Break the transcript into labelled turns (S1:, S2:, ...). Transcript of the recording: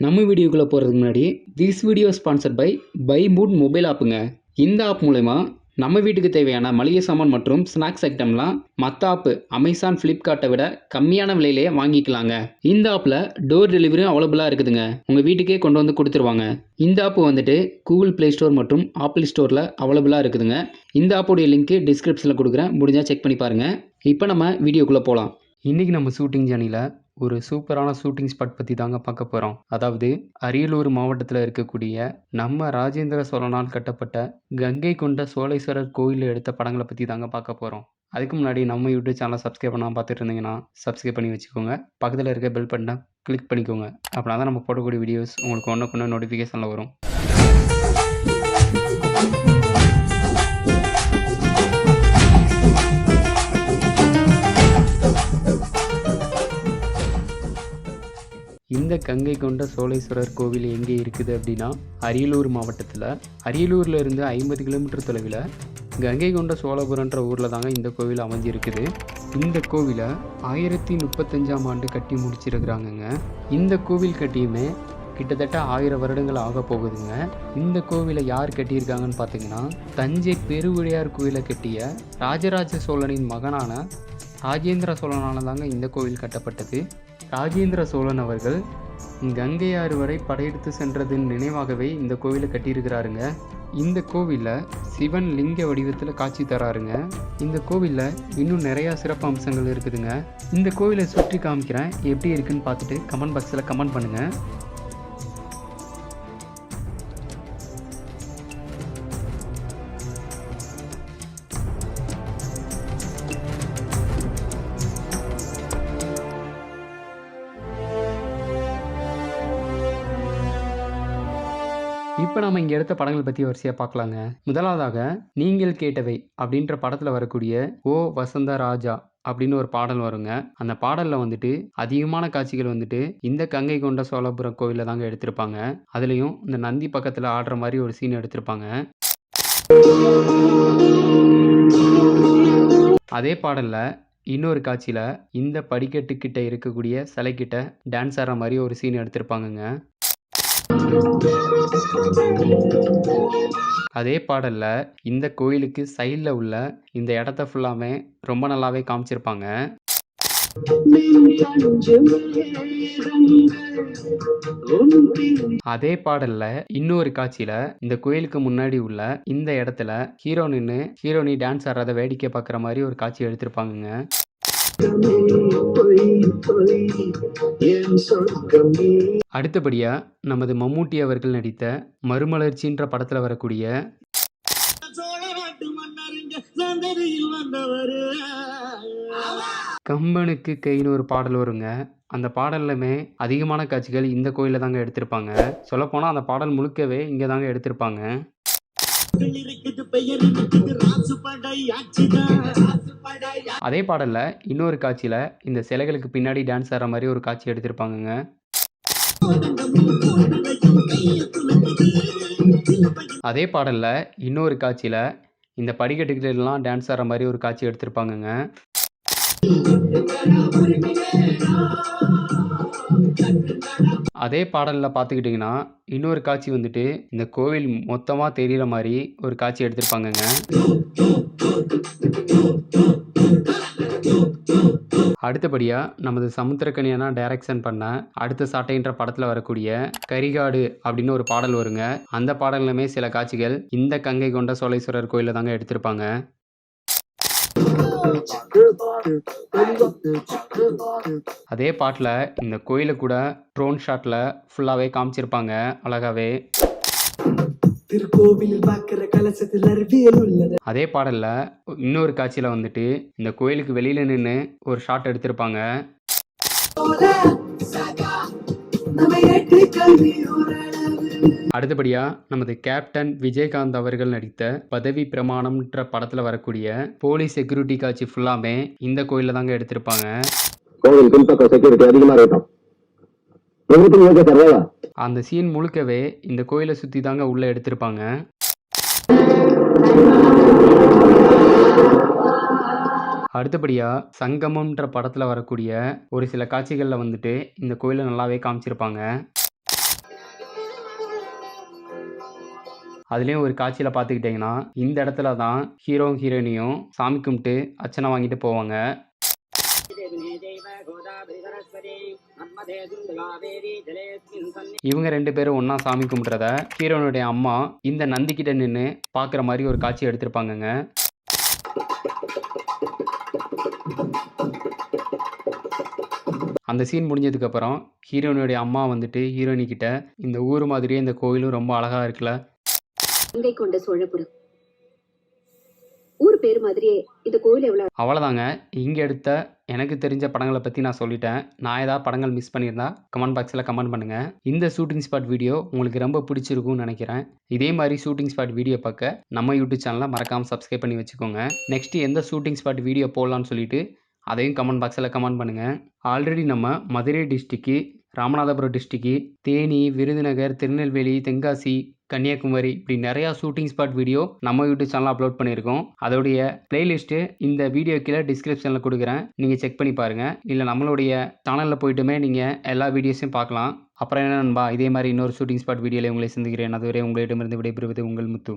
S1: நம்ம வீடியோக்குள்ளே போகிறதுக்கு முன்னாடி this video sponsor by by mood mobile ஆப்புங்க இந்த ஆப் மூலயமா நம்ம வீட்டுக்கு தேவையான மளிகை சாமான் மற்றும் ஸ்நாக்ஸ் ஐட்டம்லாம் மற்ற ஆப்பு அமேசான் ஃப்ளிப்கார்ட்டை விட கம்மியான விலையிலேயே வாங்கிக்கலாங்க. இந்த ஆப்பில் டோர் டெலிவரியும் அவைலபிளாக இருக்குதுங்க. உங்கள் வீட்டுக்கே கொண்டு வந்து கொடுத்துருவாங்க. இந்த ஆப் வந்துட்டு கூகுள் ப்ளே ஸ்டோர் மற்றும் ஆப்பிள் ஸ்டோரில் அவைலபிளாக இருக்குதுங்க. இந்த ஆப்போடைய லிங்க்கு டிஸ்கிரிப்ஷனில் கொடுக்குறேன். முடிஞ்சால் செக் பண்ணி பாருங்கள் இப்போ நம்ம வீடியோக்குள்ளே போகலாம் இன்றைக்கி நம்ம ஷூட்டிங் ஜேர்னியில் ஒரு சூப்பரான ஷூட்டிங் ஸ்பாட் பற்றி தாங்க பார்க்க போகிறோம் அதாவது அரியலூர் மாவட்டத்தில் இருக்கக்கூடிய நம்ம ராஜேந்திர சோழனால் கட்டப்பட்ட கங்கை கொண்ட சோழேஸ்வரர் கோயிலில் எடுத்த படங்களை பற்றி தாங்க பார்க்க போகிறோம் அதுக்கு முன்னாடி நம்ம யூடியூப் சேனலை சப்ஸ்கிரைப் பண்ணாமல் பார்த்துட்டு இருந்தீங்கன்னா சப்ஸ்கிரைப் பண்ணி வச்சுக்கோங்க. பக்கத்தில் இருக்க பெல் பட்டனை கிளிக் பண்ணிக்கோங்க. அப்படின்னா தான் நம்ம போடக்கூடிய வீடியோஸ் உங்களுக்கு ஒன்றுக்கு ஒன்று நோட்டிஃபிகேஷனில் வரும். இந்த கங்கை கொண்ட சோழேஸ்வரர் கோவில் எங்கே இருக்குது அப்படின்னா அரியலூர் மாவட்டத்தில். அரியலூரில் இருந்து ஐம்பது கிலோமீட்டர் தொலைவில் கங்கை கொண்ட சோழபுரன்ற ஊரில் தாங்க இந்த கோவில் அமைஞ்சிருக்குது. இந்த கோவிலை ஆயிரத்தி முப்பத்தஞ்சாம் ஆண்டு கட்டி முடிச்சிருக்கிறாங்கங்க. இந்த கோவில் கட்டியுமே கிட்டத்தட்ட ஆயிரம் வருடங்கள் ஆக போகுதுங்க. இந்த கோவிலை யார் கட்டியிருக்காங்கன்னு பார்த்தீங்கன்னா தஞ்சை பெருவுடையார் கோவிலை கட்டிய ராஜராஜ சோழனின் மகனான ராஜேந்திர சோழனால தாங்க இந்த கோவில் கட்டப்பட்டது. ராஜேந்திர சோழன் அவர்கள் கங்கை ஆறு வரை படையெடுத்து சென்றதன் நினைவாகவே இந்த கோவிலை கட்டியிருக்கிறாருங்க. இந்த கோவிலில் சிவன் லிங்க வடிவத்தில் காட்சி தராருங்க. இந்த கோவிலில் இன்னும் நிறையா சிறப்பு அம்சங்கள் இருக்குதுங்க. இந்த கோவிலை சுற்றி காமிக்கிறேன். எப்படி இருக்குன்னு பார்த்துட்டு கமெண்ட் பாக்ஸில் கமெண்ட் பண்ணுங்கள் இப்போ நம்ம இங்கே எடுத்த படங்கள் பற்றி வரிசையாக பார்க்கலாங்க முதலாவதாக நீங்கள் கேட்டவை அப்படின்ற படத்தில் வரக்கூடிய ஓ வசந்த ராஜா அப்படின்னு ஒரு பாடல் வருங்க. அந்த பாடலில் வந்துட்டு அதிகமான காட்சிகள் வந்துட்டு இந்த கங்கை கொண்ட சோழபுரம் கோவிலில் தாங்க எடுத்திருப்பாங்க. அதுலேயும் இந்த நந்தி பக்கத்தில் ஆடுற மாதிரி ஒரு சீன் எடுத்திருப்பாங்க. அதே பாடலில் இன்னொரு காட்சியில் இந்த படிக்கட்டுக்கிட்ட இருக்கக்கூடிய சிலைக்கிட்ட டான்ஸ் ஆடுற மாதிரி ஒரு சீன் எடுத்திருப்பாங்கங்க. அதே பாடலில் இந்த கோயிலுக்கு சைடில் உள்ள இந்த இடத்த ஃபுல்லாமே ரொம்ப நல்லாவே காமிச்சிருப்பாங்க. அதே பாடல்ல இன்னொரு காட்சியில இந்த கோயிலுக்கு முன்னாடி உள்ள இந்த இடத்துல ஹீரோ நின்று ஹீரோனி டான்ஸ் ஆடுறத வேடிக்கை பார்க்குற மாதிரி ஒரு காட்சி எடுத்திருப்பாங்க அடுத்தபடியா நமது மம்மூட்டி அவர்கள் நடித்த மறுமலர்ச்சின்ற படத்துல வரக்கூடிய கம்பனுக்கு கைன்னு ஒரு பாடல் வருங்க. அந்த பாடல்லுமே அதிகமான காட்சிகள் இந்த கோயிலில் தாங்க எடுத்திருப்பாங்க. சொல்லப்போனால் அந்த பாடல் முழுக்கவே இங்கே தாங்க எடுத்திருப்பாங்க. அதே பாடல்ல இன்னொரு காட்சியில இந்த சிலைகளுக்கு பின்னாடி டான்ஸ் ஆடுற மாதிரி ஒரு காட்சி எடுத்திருப்பாங்கங்க. அதே பாடல்ல இன்னொரு காட்சியில இந்த படிக்கட்டுகளெல்லாம் டான்ஸ் ஆடுற மாதிரி ஒரு காட்சி எடுத்திருப்பாங்கங்க. அதே பாடலில் பார்த்துக்கிட்டிங்கன்னா இன்னொரு காட்சி வந்துட்டு இந்த கோவில் மொத்தமாக தெரிகிற மாதிரி ஒரு காட்சி எடுத்திருப்பாங்கங்க. அடுத்தபடியாக நமது சமுத்திரக்கனியனா டைரக்ஷன் பண்ண அடுத்த சாட்டைன்ற படத்தில் வரக்கூடிய கரிகாடு அப்படின்னு ஒரு பாடல் வருங்க. அந்த பாடலுமே சில காட்சிகள் இந்த கங்கை கொண்ட சோழேஸ்வரர் கோயிலில் தாங்க எடுத்திருப்பாங்க. அதே பாட்டில் இந்த கோயிலை கூட ட்ரோன் ஷாட்டில் ஃபுல்லாகவே காமிச்சிருப்பாங்க அழகாவே.
S2: திருக்கோவிலில் பார்க்கிற கலசத்தில் அறிவியல் உள்ளது.
S1: அதே பாடலில் இன்னொரு காட்சியில் வந்துட்டு இந்த கோயிலுக்கு வெளியில் நின்று ஒரு ஷாட் எடுத்திருப்பாங்க. அடுத்தபடியாக நமது கேப்டன் விஜயகாந்த் அவர்கள் நடித்த பதவி பிரமாணம்ன்ற படத்தில் வரக்கூடிய போலீஸ் செக்யூரிட்டி காட்சி ஃபுல்லாமே இந்த கோயிலில் தாங்க எடுத்திருப்பாங்க. அந்த சீன் முழுக்கவே இந்த கோயிலை சுற்றி தாங்க உள்ளே எடுத்திருப்பாங்க. அடுத்தபடியாக சங்கமம்ன்ற படத்தில் வரக்கூடிய ஒரு சில காட்சிகளில் வந்துட்டு இந்த கோயிலை நல்லாவே காமிச்சிருப்பாங்க. அதுலேயும் ஒரு காட்சியில் பார்த்துக்கிட்டிங்கன்னா இந்த இடத்துல தான் ஹீரோ ஹீரோயினியும் சாமி கும்பிட்டு அர்ச்சனை வாங்கிட்டு போவாங்க. இவங்க ரெண்டு பேரும் ஒன்றா சாமி கும்பிட்றத ஹீரோனுடைய அம்மா இந்த நந்திக்கிட்ட நின்று பார்க்குற மாதிரி ஒரு காட்சி எடுத்திருப்பாங்கங்க. அந்த சீன் முடிஞ்சதுக்கப்புறம் ஹீரோனுடைய அம்மா வந்துட்டு ஹீரோயினி கிட்ட இந்த ஊர் மாதிரியே இந்த கோயிலும் ரொம்ப அழகாக இருக்குல்ல
S3: கங்கை கொண்ட சோழபுரம். ஊர் பேர் மாதிரியே இந்த கோயில் எவ்வளோ
S1: அவ்வளோதாங்க இங்கே எடுத்த எனக்கு தெரிஞ்ச படங்களை பற்றி நான் சொல்லிட்டேன். நான் ஏதாவது படங்கள் மிஸ் பண்ணியிருந்தா கமெண்ட் பாக்ஸில் கமெண்ட் பண்ணுங்கள் இந்த ஷூட்டிங் ஸ்பாட் வீடியோ உங்களுக்கு ரொம்ப பிடிச்சிருக்கும்னு நினைக்கிறேன். இதே மாதிரி ஷூட்டிங் ஸ்பாட் வீடியோ பார்க்க நம்ம யூடியூப் சேனலை மறக்காமல் சப்ஸ்கிரைப் பண்ணி வச்சுக்கோங்க. நெக்ஸ்ட்டு எந்த ஷூட்டிங் ஸ்பாட் வீடியோ போடலான்னு சொல்லிட்டு அதையும் கமெண்ட் பாக்ஸில் கமெண்ட் பண்ணுங்கள் ஆல்ரெடி நம்ம மதுரை டிஸ்ட்ரிக்கு ராமநாதபுரம் டிஸ்ட்ரிக்கு தேனி விருதுநகர் திருநெல்வேலி தென்காசி கன்னியாகுமரி இப்படி நிறையா ஷூட்டிங் ஸ்பாட் வீடியோ நம்ம யூடியூப் சேனலில் அப்லோட் பண்ணியிருக்கோம். அதோடைய பிளேலிஸ்ட்டு இந்த வீடியோ கீழே டிஸ்கிரிப்ஷனில் கொடுக்குறேன். நீங்கள் செக் பண்ணி பாருங்கள் இல்லை நம்மளுடைய சேனலில் போயிட்டுமே நீங்கள் எல்லா வீடியோஸையும் பார்க்கலாம். அப்புறம் என்ன நண்பா இதே மாதிரி இன்னொரு ஷூட்டிங் ஸ்பாட் வீடியோவில் உங்களை சந்திக்கிறேன். அதுவரை உங்களிடமிருந்து விடைபெறுவது உங்கள் முத்து.